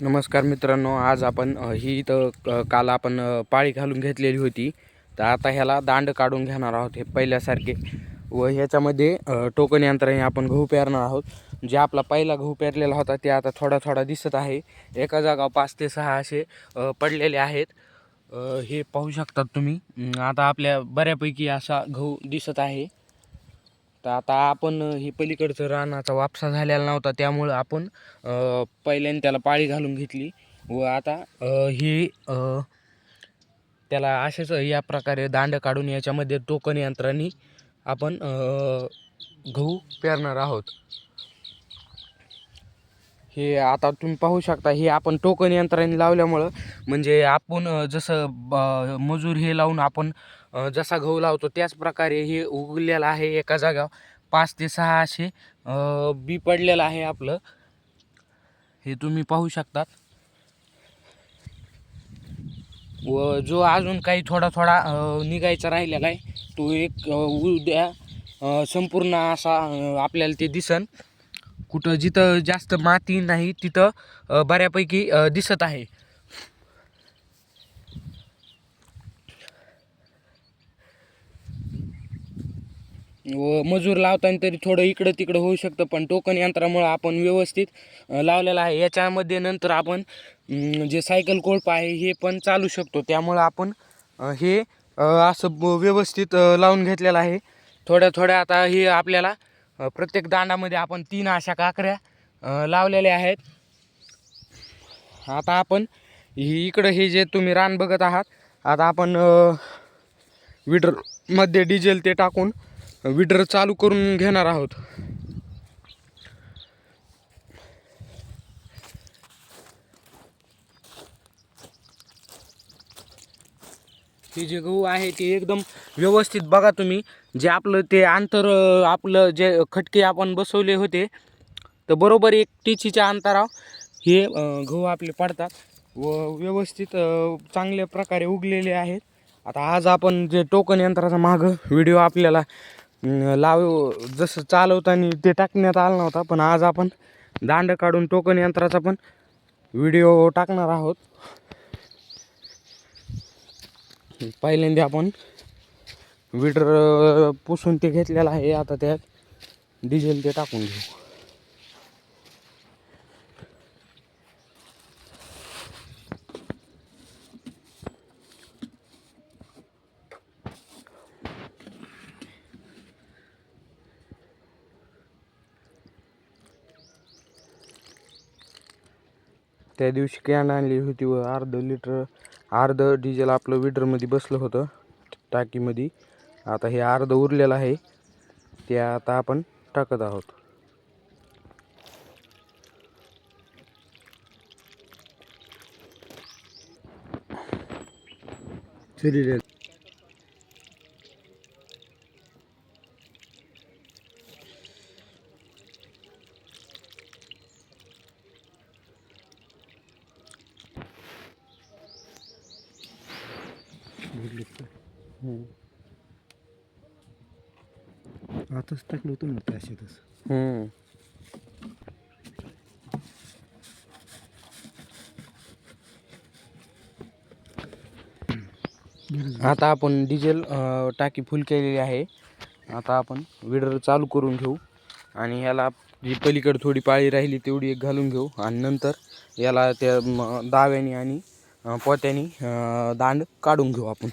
नमस्कार मित्रांनो आज आपण ही इथं काल आपण पाळी घालून घेतलेली होती. तर आता ह्याला दांड काढून घेणार आहोत हे पहिल्यासारखे. व ह्याच्यामध्ये टोकन यंत्राने आपण गहू पेरणार आहोत. जे आपला पहिला गहू पेरलेला होता ते आता थोडा थोडा दिसत आहे. एका जागा पाच ते सहा असे पडलेले आहेत. हे पाहू शकतात तुम्ही. आता आपल्या बऱ्यापैकी असा गहू दिसत आहे. तर आता आपण ही पलीकडचं रानाचा वापसा झालेला नव्हता त्यामुळं आपण पहिल्याने त्याला पाळी घालून घेतली. व आता ही त्याला असेच या प्रकारे दांड काढून याच्यामध्ये टोकन यंत्राने आपण गहू पेरणार आहोत. हे आता तुम्ही पाहू शकता हे आपण टोकन यंत्राने लावल्यामुळं म्हणजे आपण जसं ब- मजूर हे लावून आपण जसा गहू लावतो त्याच प्रकारे हे उगलेलं आहे एका जागा पाच ते सहा असे बी पडलेलं आहे आपलं. हे तुम्ही पाहू शकतात. व जो अजून काही थोडा थोडा निघायचा राहिलेला आहे तो एक उद्या संपूर्ण असा आपल्याला ते दिसन. कुठं जिथं जास्त माती नाही तिथं बऱ्यापैकी दिसत आहे. व मजूर लावताना तरी थोडं इकडं तिकडं होऊ शकतं पण टोकन यंत्रामुळं आपण व्यवस्थित लावलेलं आहे. याच्यामध्ये नंतर आपण जे सायकल कोळप आहे हे पण चालू शकतो. त्यामुळं आपण हे असं व्यवस्थित लावून घेतलेलं आहे. थोड्या थोड्या आता हे आपल्याला प्रत्येक दांडामध्ये आपण तीन अशा काकऱ्या लावलेल्या आहेत. आता आपण ही इकडं हे जे तुम्ही रान बघत आहात आता आपण विडरमध्ये डिझेल ते टाकून विडर चालू करून घेणार आहोत. हे जे गहू आहे ते एकदम व्यवस्थित बघा तुम्ही. जे आपलं ते अंतर आपलं जे खटके आपण बसवले होते तर बरोबर एक टीचीच्या अंतराव हे गहू आपले पडतात व व्यवस्थित चांगल्या प्रकारे उगलेले आहेत. आता आज आपण जे टोकन यंत्राचा मागं व्हिडिओ आपल्याला लाव जसं चालवताना ते टाकण्यात आला नव्हता पण आज आपण दांड काढून टोकन यंत्राचा पण व्हिडिओ टाकणार आहोत. पहिल्यांदा आपण विटर पुसून ते घेतलेलं आहे. आता त्यात डिझेल ते टाकून घेऊ. त्या दिवशी कॅन आणली होती व अर्ध लिटर अर्ध डिझेल आपलं विटरमध्ये बसलं होतं टाकीमध्ये. आता हे अर्ध उरलेलं आहे. ते आता आपण टाकत आहोत. आताच टाकलं होतं ना त्या शेतच हम्म. आता आपण डिझेल टाकी फुल केलेली आहे. आता आपण विडर चालू करून घेऊ. आणि ह्याला जी पलीकडे थोडी पाळी राहिली तेवढी एक घालून घेऊ. आणि नंतर याला त्या दाव्याने आणि पोत्याने दांड काढून घेऊ आपण.